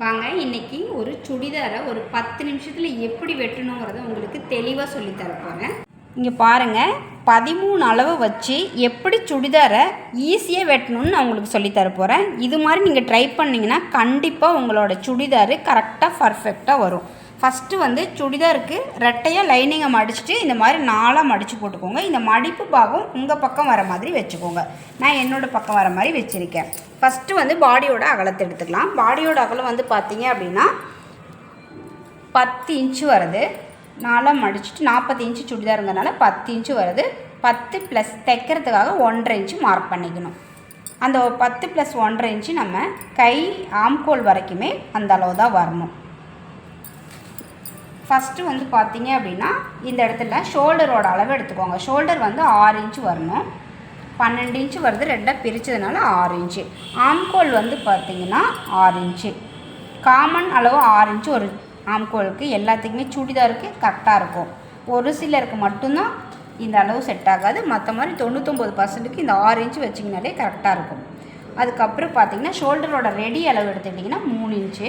வாங்க இன்னைக்கு ஒரு சுடிதாரை ஒரு பத்து நிமிஷத்தில் எப்படி வெட்டணுங்கிறத உங்களுக்கு தெளிவாக சொல்லித்தரப்போகிறேன் இங்கே பாருங்கள் பதிமூணு அளவு வச்சு எப்படி சுடிதாரை ஈஸியாக வெட்டணும்னு நான் உங்களுக்கு சொல்லித்தரப்போகிறேன் இது மாதிரி நீங்கள் ட்ரை பண்ணிங்கன்னா கண்டிப்பாக உங்களோட சுடிதார் கரெக்டாக பர்ஃபெக்டாக வரும். ஃபஸ்ட்டு வந்து சுடிதாருக்கு ரெட்டையாக லைனிங்கை மடிச்சுட்டு இந்த மாதிரி நாலாக மடித்து போட்டுக்கோங்க. இந்த மடிப்பு பாகம் உங்கள் பக்கம் வர மாதிரி வச்சுக்கோங்க. நான் என்னோடய பக்கம் வர மாதிரி வச்சுருக்கேன். ஃபஸ்ட்டு வந்து பாடியோட அகலத்தை எடுத்துக்கலாம். பாடியோட அகலம் வந்து பார்த்தீங்க அப்படின்னா பத்து இன்ச்சு வருது. நாலாக மடிச்சுட்டு நாற்பத்தி இன்ச்சு சுடிதாருங்கிறனால பத்து இன்ச்சு வருது. பத்து ப்ளஸ் தைக்கிறதுக்காக ஒன்றரை இன்ச்சு மார்க் பண்ணிக்கணும். அந்த பத்து ப்ளஸ் ஒன்றரை இன்ச்சு நம்ம கை ஆம்கோல் வரைக்குமே அந்த அளவு தான் வரணும். ஃபஸ்ட்டு வந்து பார்த்தீங்க அப்படின்னா இந்த இடத்துல ஷோல்டரோட அளவு எடுத்துக்கோங்க. ஷோல்டர் வந்து ஆறு இன்ச்சு வரணும். பன்னெண்டு இன்ச்சு வருது ரெண்டாக பிரித்ததுனால ஆறு இன்ச்சு ஆம்கோல் வந்து பார்த்தீங்கன்னா ஆறு இன்ச்சு காமன் அளவு ஆறு இன்ச்சு ஒரு ஆம்கோலுக்கு எல்லாத்துக்குமே சுடிதாருக்கு கரெக்டாக இருக்கும். ஒரு சிலருக்கு மட்டும்தான் இந்த அளவு செட் ஆகாது. மற்ற மாதிரி தொண்ணூத்தொம்பது பர்சன்ட்டுக்கு இந்த ஆறு இன்ச்சு வச்சிங்கனாலே கரெக்டாக இருக்கும். அதுக்கப்புறம் பார்த்தீங்கன்னா ஷோல்டரோட ரெடி அளவு எடுத்துக்கிட்டிங்கன்னா மூணு இன்ச்சு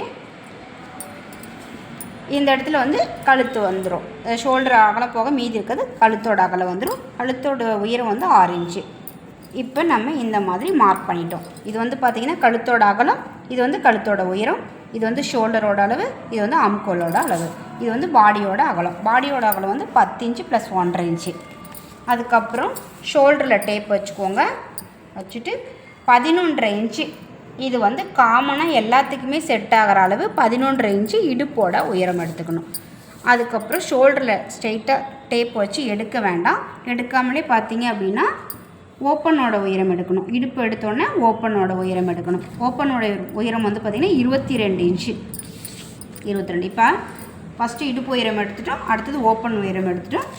இந்த இடத்துல வந்து கழுத்து வந்துடும் ஷோல்டர் அகலம் போக மீதி இருக்கிறது கழுத்தோட அகலம் வந்துடும் கழுத்தோட உயரம் வந்து ஆறு இன்ச்சு. இப்போ நம்ம இந்த மாதிரி மார்க் பண்ணிட்டோம். இது வந்து பார்த்திங்கன்னா கழுத்தோட அகலம் இது வந்து கழுத்தோட உயரம் இது வந்து ஷோல்டரோட அளவு இது வந்து அம்கோலோட அளவு. இது வந்து பாடியோட அகலம். பாடியோட அகலம் வந்து பத்து இன்ச்சு ப்ளஸ் ஒன்றரை இன்ச்சு. அதுக்கப்புறம் ஷோல்டரில் டேப் வச்சுக்கோங்க. வச்சுட்டு பதினொன்றரை இன்ச்சு இது வந்து காமனாக எல்லாத்துக்குமே செட் ஆகிற அளவு பதினொன்றரை இன்ச்சு இடுப்போட உயரம் எடுத்துக்கணும். அதுக்கப்புறம் ஷோல்டரில் ஸ்ட்ரெயிட்டாக டேப் வச்சு எடுக்க வேண்டாம். எடுக்காமலே பார்த்தீங்க அப்படின்னா ஓப்பனோட உயரம் எடுக்கணும். இடுப்பு எடுத்தோடனே ஓப்பனோட உயரம் எடுக்கணும். ஓப்பனோட உயரம் வந்து பார்த்திங்கன்னா இருபத்தி ரெண்டு இன்ச்சு இருபத்தி ரெண்டு இப்போ ஃபஸ்ட்டு இடுப்பு உயரம் எடுத்துட்டோம். அடுத்தது ஓப்பன் உயரம் எடுத்துட்டோம்.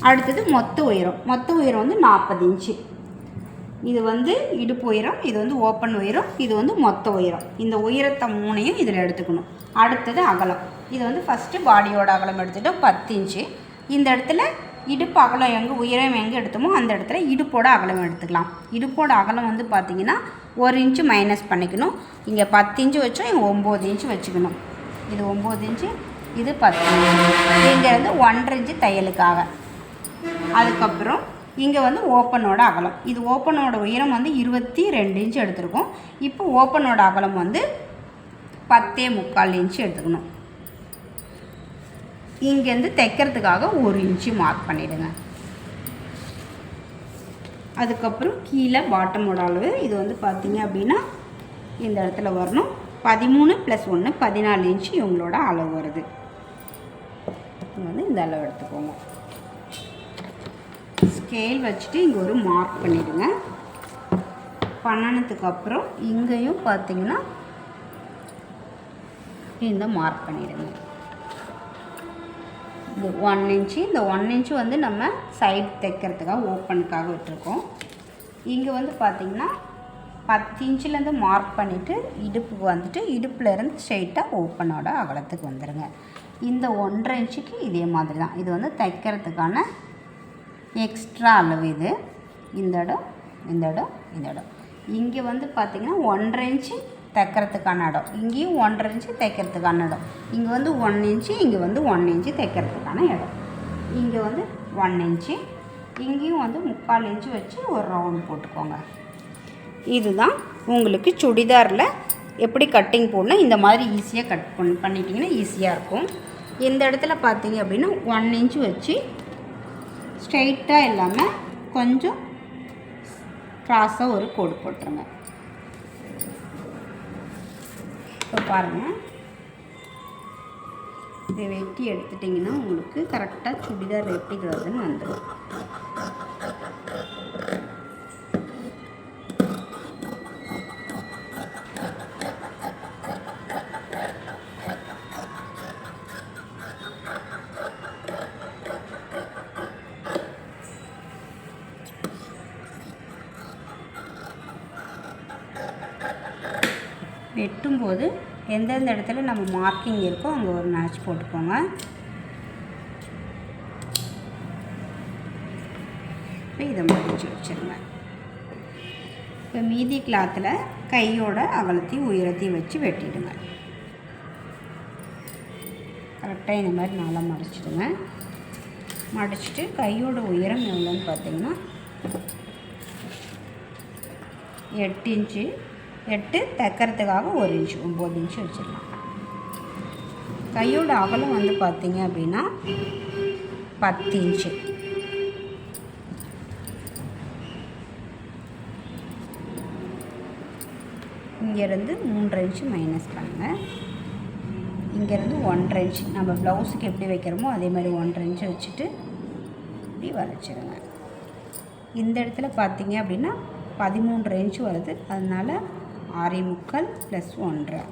அடுத்தது மொத்த உயரம். மொத்த உயரம் வந்து நாற்பது இன்ச்சு இது வந்து இடுப்பு உயரம் இது வந்து ஓப்பன் உயரம் இது வந்து மொத்த உயரம். இந்த உயரத்தை மூணையும் இதில் எடுத்துக்கணும். அடுத்தது அகலம். இது வந்து ஃபஸ்ட்டு பாடியோட அகலம் எடுத்துட்டோம் பத்து இன்ச்சு. இந்த இடத்துல இடுப்பு அகலம் எங்கே உயரம் எங்கே எடுத்தோமோ அந்த இடத்துல இடுப்போட அகலம் எடுத்துக்கலாம். இடுப்போட அகலம் வந்து பார்த்திங்கன்னா ஒரு இன்ச்சு மைனஸ் பண்ணிக்கணும். இங்கே பத்து இன்ச்சு வச்சோம் இங்கே ஒம்பது இன்ச்சு வச்சுக்கணும். இது ஒம்பது இன்ச்சு இது பத்து இன்ச்சு. இங்கே வந்து ஒன்றரை இன்ச்சு தையலுக்காக. அதுக்கப்புறம் இங்கே வந்து ஓப்பனோட அகலம். இது ஓப்பனோட உயரம் வந்து இருபத்தி ரெண்டு இன்ச்சு எடுத்திருக்கோம். இப்போ ஓப்பனோட அகலம் வந்து பத்தே முக்கால் இன்ச்சு எடுத்துக்கணும். இங்கேருந்து தைக்கிறதுக்காக ஒரு இன்ச்சு மார்க் பண்ணிவிடுங்க அதுக்கப்புறம் கீழே பாட்டமோட அளவு. இது வந்து பார்த்தீங்க அப்படின்னா இந்த இடத்துல வரணும். பதிமூணு ப்ளஸ் ஒன்று பதினாலு இன்ச்சு இவங்களோட அளவு வருது. வந்து இந்த அளவு எடுத்துக்கோங்க. ஸ்கேல் வச்சுட்டு இங்கே ஒரு மார்க் பண்ணிவிடுங்க பண்ணனதுக்கு அப்புறம் இங்கேயும் பார்த்தீங்கன்னா இந்த மார்க் பண்ணிவிடுங்க இந்த ஒன் இன்ச்சு இந்த ஒன் இன்ச்சு வந்து நம்ம சைடு தைக்கிறதுக்காக ஓப்பனுக்காக விட்டுருக்கோம். இங்கே வந்து பார்த்திங்கன்னா பத்து இன்ச்சிலேருந்து மார்க் பண்ணிவிட்டு இடுப்புக்கு வந்துட்டு இடுப்புலேருந்து ஸ்ட்ரெயிட்டாக ஓப்பனோட அகலத்துக்கு வந்துடுங்க இந்த ஒன்றரை இன்ச்சுக்கு இதே மாதிரி தான். இது வந்து தைக்கிறதுக்கான எக்ஸ்ட்ரா அளவு இது. இந்த இடம் இந்த இடம் இந்த இடம். இங்கே வந்து பார்த்திங்கன்னா ஒன்றரை இன்ச்சு தைக்கிறதுக்கான இடம். இங்கேயும் ஒன்றரை இன்ச்சு தைக்கிறதுக்கான இடம். இங்கே வந்து ஒன் இன்ச்சு இங்கே வந்து ஒன் இன்ச்சு தைக்கிறதுக்கான இடம். இங்கே வந்து ஒன் இன்ச்சு இங்கேயும் வந்து முக்கால் இன்ச்சு வச்சு ஒரு ரவுண்ட் போட்டுக்கோங்க. இதுதான் உங்களுக்கு சுடிதாரில் எப்படி கட்டிங் போடணும். இந்த மாதிரி ஈஸியாக கட் பண்ணி ஈஸியாக இருக்கும். இந்த இடத்துல பார்த்தீங்க அப்படின்னா ஒன் இன்ச்சு வச்சு ஸ்ட்ரெயிட்டாக இல்லாமல் கொஞ்சம் க்ராஸாக ஒரு கோடு போட்டுருங்க. இப்போ பாருங்கள் இதை வெட்டி எடுத்துட்டிங்கன்னா உங்களுக்கு கரெக்டாக சுடிதார் எப்படி வருதுன்னு வந்துடும் வெட்டும்போது எந்தெந்த இடத்துல நம்ம மார்க்கிங் இருக்கோ அங்கே ஒரு மேட்ச் போட்டுக்கோங்க. இப்போ இதை முடிச்சு வச்சுருங்க. இப்போ மீதி கிளாத்தில் கையோட அகலத்தையும் உயரத்தையும் வச்சு வெட்டிடுங்க. கரெக்டாக இந்த மாதிரி நல்லா மடிச்சிடுங்க. மடிச்சிட்டு கையோட உயரம் எவ்வளோன்னு பார்த்தீங்கன்னா எட்டு இன்ச்சு எட்டு தைக்கிறதுக்காக ஒரு இன்ச்சு ஒம்பது இன்ச்சு வச்சிடலாம். கையோட அகலம் வந்து பார்த்தீங்க அப்படின்னா பத்து இன்ச்சு இங்கேருந்து மூன்றரை இன்ச்சு மைனஸ் பண்ணுங்கள் இங்கேருந்து ஒன்றரை இன்ச்சு நம்ம ப்ளவுஸுக்கு எப்படி வைக்கிறோமோ அதே மாதிரி ஒன்றரை இன்ச்சு வச்சுட்டு இப்படி வளைச்சிடுங்க இந்த இடத்துல பார்த்தீங்க அப்படின்னா பதிமூன்றரை இன்ச்சு வருது. அதனால் ஆறே முக்கால் ப்ளஸ் ஒன்றரை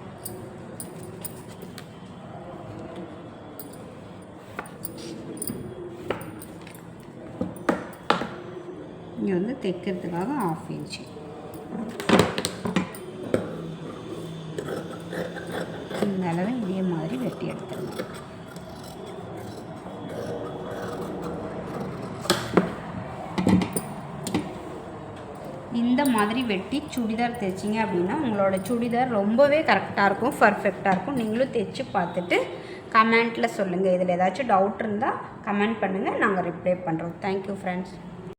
இங்கே வந்து தைக்கிறதுக்காக ஆஃப் இன்ச்சு இந்த அளவு இதே மாதிரி வெட்டி எடுத்துடலாம் மாதிரி வெட்டி சுடிதார் தைச்சிங்க அப்படின்னா உங்களோட சுடிதார் ரொம்பவே கரெக்டாக இருக்கும் பர்ஃபெக்டாக இருக்கும். நீங்களும் தைச்சி பார்த்துட்டு கமெண்ட்டில் சொல்லுங்கள் இதில் ஏதாச்சும் டவுட் இருந்தால் கமெண்ட் பண்ணுங்கள் நாங்கள் ரிப்ளை பண்ணுறோம் தேங்க்யூ ஃப்ரெண்ட்ஸ்